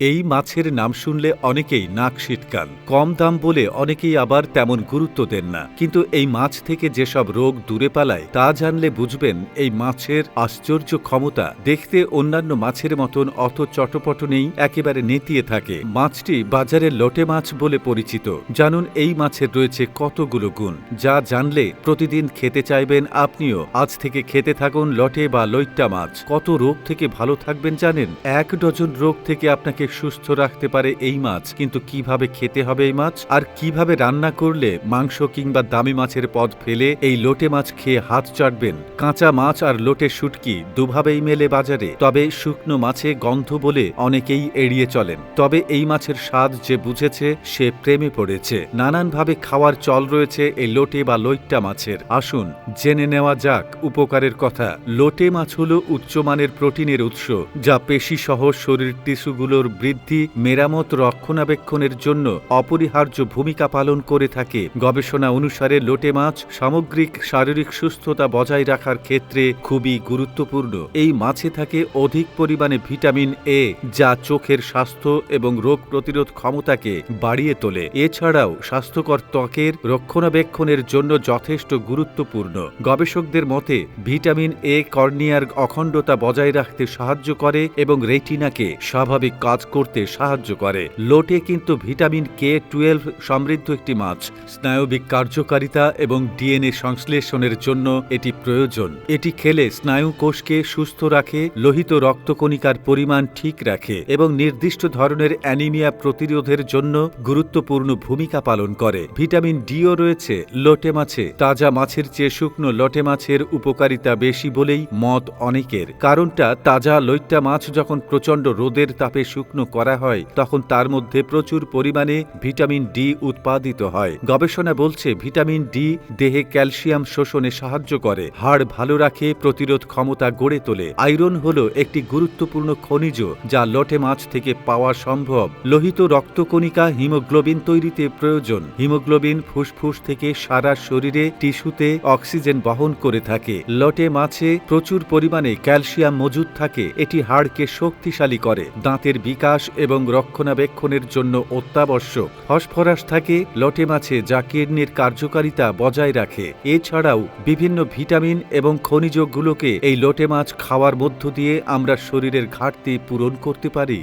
এই মাছের নাম শুনলে অনেকেই নাক সিটকান কম দাম বলে অনেকেই আবার তেমন গুরুত্ব দেন না। কিন্তু এই মাছ থেকে যেসব রোগ দূরে পালায়, তা জানলে বুঝবেন এই মাছের আশ্চর্য ক্ষমতা। দেখতে অন্যান্য মাছের মতন অত চটপট নেই, একেবারে নেতিয়ে থাকে। মাছটি বাজারে লটে মাছ বলে পরিচিত। জানুন এই মাছের রয়েছে কতগুলো গুণ। যা জানলে প্রতিদিন খেতে চাইবেন আপনিও। আজ থেকে খেতে থাকুন লটে বা লইট্টা মাছ। কত রোগ থেকে ভালো থাকবেন জানেন? এক ডজন রোগ থেকে আপনাকে সুস্থ রাখতে পারে এই মাছ, কিন্তু কীভাবে খেতে হবে এই মাছ? আর কীভাবে রান্না করলে মাংস কিংবা দামি মাছের পদ ফেলে এই লোটে মাছ খেয়ে হাত চাটবেন? কাঁচা মাছ আর লোটে শুটকি দুভাবেই মেলে বাজারে। তবে শুকনো মাছে গন্ধ বলে অনেকেই এড়িয়ে চলেন। তবে এই মাছের স্বাদ যে বুঝেছে, সে প্রেমে পড়েছে। নানানভাবে খাওয়ার চল রয়েছে এই লোটে বা লইট্টা মাছের। আসুন, জেনে নেওয়া যাক উপকারের কথা। লোটে মাছ হল উচ্চমানের প্রোটিনের উৎস, যা পেশি সহ শরীর টিস্যুগুলোর বৃদ্ধি, মেরামত, রক্ষণাবেক্ষণের জন্য অপরিহার্য ভূমিকা পালন করে থাকে। গবেষণা অনুসারে লোটে মাছ সামগ্রিক শারীরিক সুস্থতা বজায় রাখার ক্ষেত্রে খুবই গুরুত্বপূর্ণ। এই মাছে থাকে অধিক পরিমাণে ভিটামিন এ, যা চোখের স্বাস্থ্য এবং রোগ প্রতিরোধ ক্ষমতাকে বাড়িয়ে তোলে। এছাড়াও স্বাস্থ্যকর ত্বকের রক্ষণাবেক্ষণের জন্য যথেষ্ট গুরুত্বপূর্ণ। গবেষকদের মতে, ভিটামিন এ কর্নিয়ার অখণ্ডতা বজায় রাখতে সাহায্য করে এবং রেটিনাকে স্বাভাবিক কাজ করতে সাহায্য করে। লোটে কিন্তু ভিটামিন কে টুয়েলভ সমৃদ্ধ একটি মাছ। স্নায়বিক কার্যকারিতা এবং ডিএনএ সংশ্লেষণের জন্য এটি প্রয়োজন। এটি খেলে স্নায়ু কোষকে সুস্থ রাখে, লোহিত রক্তকণিকার পরিমাণ ঠিক রাখে এবং নির্দিষ্ট ধরনের অ্যানিমিয়া প্রতিরোধের জন্য গুরুত্বপূর্ণ ভূমিকা পালন করে। ভিটামিন ডিও রয়েছে লোটে মাছে। তাজা মাছের চেয়ে শুকনো লটে মাছের উপকারিতা বেশি বলেই মত অনেকের। কারণটা তাজা লইট্টা মাছ যখন প্রচণ্ড রোদের তাপে শুকনো করা হয়, তখন তার মধ্যে প্রচুর পরিমাণে ভিটামিন ডি উৎপাদিত হয়। গবেষণা বলছে ভিটামিন ডি দেহে ক্যালসিয়াম শোষণে সাহায্য করে, হাড় ভালো রাখে, প্রতিরোধ ক্ষমতা গড়ে তোলে। আয়রন হল একটি গুরুত্বপূর্ণ খনিজ যা লটে মাছ থেকে পাওয়া সম্ভব। লোহিত রক্তকণিকা হিমোগ্লোবিন তৈরিতে প্রয়োজন। হিমোগ্লোবিন ফুসফুস থেকে সারা শরীরে টিস্যুতে অক্সিজেন বহন করে থাকে। লটে মাছে প্রচুর পরিমাণে ক্যালসিয়াম মজুদ থাকে, এটি হাড়কে শক্তিশালী করে। দাঁতের বিকাশ এবং রক্ষণাবেক্ষণের জন্য অত্যাবশ্যক। ফসফরাস থাকে লটে মাছে যা কিডনির কার্যকারিতা বজায় রাখে। এছাড়াও বিভিন্ন ভিটামিন এবং খনিজগুলোকে এই লটে মাছ খাওয়ার মধ্য দিয়ে আমরা শরীরের ঘাটতি পূরণ করতে পারি।